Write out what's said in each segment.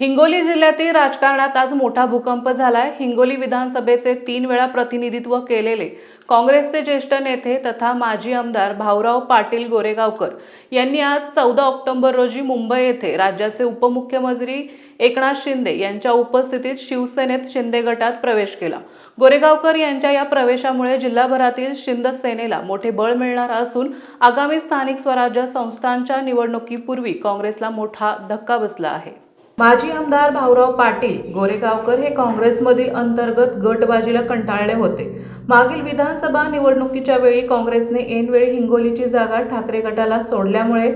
हिंगोली जिल्ह्यातील राजकारणात आज मोठा भूकंप झालाय. हिंगोली विधानसभेचे तीन वेळा प्रतिनिधित्व केलेले काँग्रेसचे ज्येष्ठ नेते तथा माजी आमदार भाऊराव पाटील गोरेगावकर यांनी आज चौदा ऑक्टोबर रोजी मुंबई येथे राज्याचे उपमुख्यमंत्री एकनाथ शिंदे यांच्या उपस्थितीत शिवसेनेत शिंदे गटात प्रवेश केला. गोरेगावकर यांच्या या प्रवेशामुळे जिल्हाभरातील शिंद सेनेला मोठे बळ मिळणार असून आगामी स्थानिक स्वराज्य संस्थांच्या निवडणुकीपूर्वी काँग्रेसला मोठा धक्का बसला आहे. माजी आमदार भाऊराव पाटील गोरेगावकर हे काँग्रेसमधील अंतर्गत गटबाजीला कंटाळले होते. मागील विधानसभा निवडणुकीच्या वेळी काँग्रेसने ऐनवेळी हिंगोलीची जागा ठाकरे गटाला सोडल्यामुळे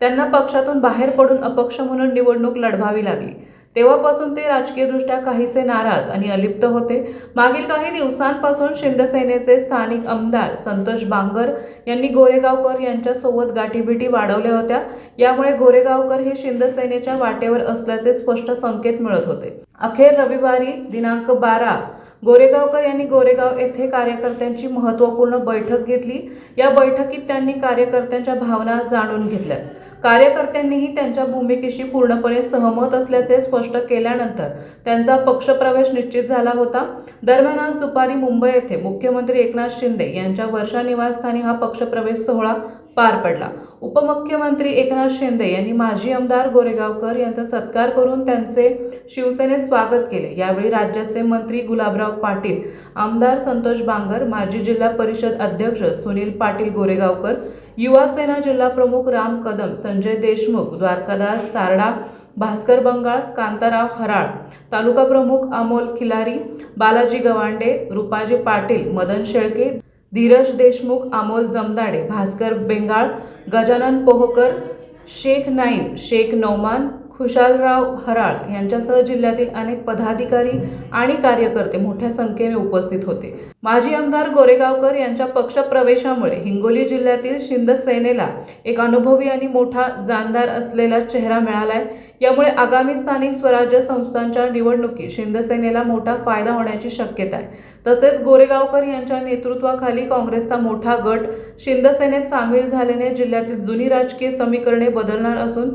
त्यांना पक्षातून बाहेर पडून अपक्ष म्हणून निवडणूक लढवावी लागली. तेव्हापासून ते राजकीयदृष्ट्या काहीसे नाराज आणि अलिप्त होते. मागील काही दिवसांपासून शिंदसेनेचे स्थानिक आमदार संतोष बांगर यांनी गोरेगावकर यांच्यासोबत गाठीभिटी वाढवल्या होत्या. यामुळे गोरेगावकर हे शिंदसेनेच्या वाटेवर असल्याचे स्पष्ट संकेत मिळत होते. अखेर रविवारी दिनांक बारा गोरेगावकर यांनी गोरेगाव येथे कार्यकर्त्यांची महत्त्वपूर्ण बैठक घेतली. या बैठकीत त्यांनी कार्यकर्त्यांच्या भावना जाणून घेतल्या. कार्यकर्त्यांनीही त्यांच्या भूमिकेशी पूर्णपणे सहमत असल्याचे स्पष्ट केल्यानंतर त्यांचा पक्षप्रवेश निश्चित झाला होता. दरम्यान आज दुपारी मुंबई येथे मुख्यमंत्री एकनाथ शिंदे यांच्या वर्षा निवासस्थानी हा पक्षप्रवेश सोहळा पार पडला. उपमुख्यमंत्री एकनाथ शिंदे यांनी माजी आमदार गोरेगावकर यांचा सत्कार करून त्यांचे शिवसेनेत स्वागत केले. यावेळी राज्याचे मंत्री गुलाबराव पाटील आमदार संतोष बांगर माजी जिल्हा परिषद अध्यक्ष सुनील पाटील गोरेगावकर युवा सेना जिल्हा प्रमुख राम कदम संजय देशमुख द्वारकादास सारडा भास्कर बंगाळ कांताराव हराळ तालुका प्रमुख अमोल खिलारी बालाजी गवांडे रुपाजी पाटील मदन शेळके धीरज देशमुख अमोल जमदाडे भास्कर बेंगाळ गजानन पोहकर शेख नाईम शेख नौमान खुशालराव हराळ यांच्यासह जिल्ह्यातील अनेक पदाधिकारी आणि कार्यकर्ते मोठ्या संख्येने उपस्थित होते. माजी आमदार गोरेगावकर यांच्या पक्षप्रवेशामुळे हिंगोली जिल्ह्यातील शिंदसेनेला एक अनुभवी आणि मोठा जानदार असलेला चेहरा मिळालाय. यामुळे आगामी स्थानिक स्वराज्य संस्थांच्या निवडणुकीत शिंदसेनेला मोठा फायदा होण्याची शक्यता आहे. तसेच गोरेगावकर यांच्या नेतृत्वाखाली काँग्रेसचा मोठा गट शिंदसेनेत सामील झाल्याने जिल्ह्यातील जुनी राजकीय समीकरणे बदलणार असून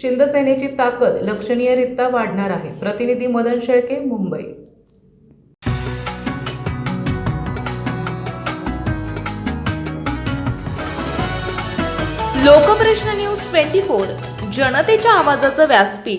शिंदसेनेची ताकद लक्षणीयरित्या वाढणार आहे. प्रतिनिधी Madan Shelke Mumbai. Lokprashna news twenty four जनतेच्या आवाजाचं व्यासपीठ.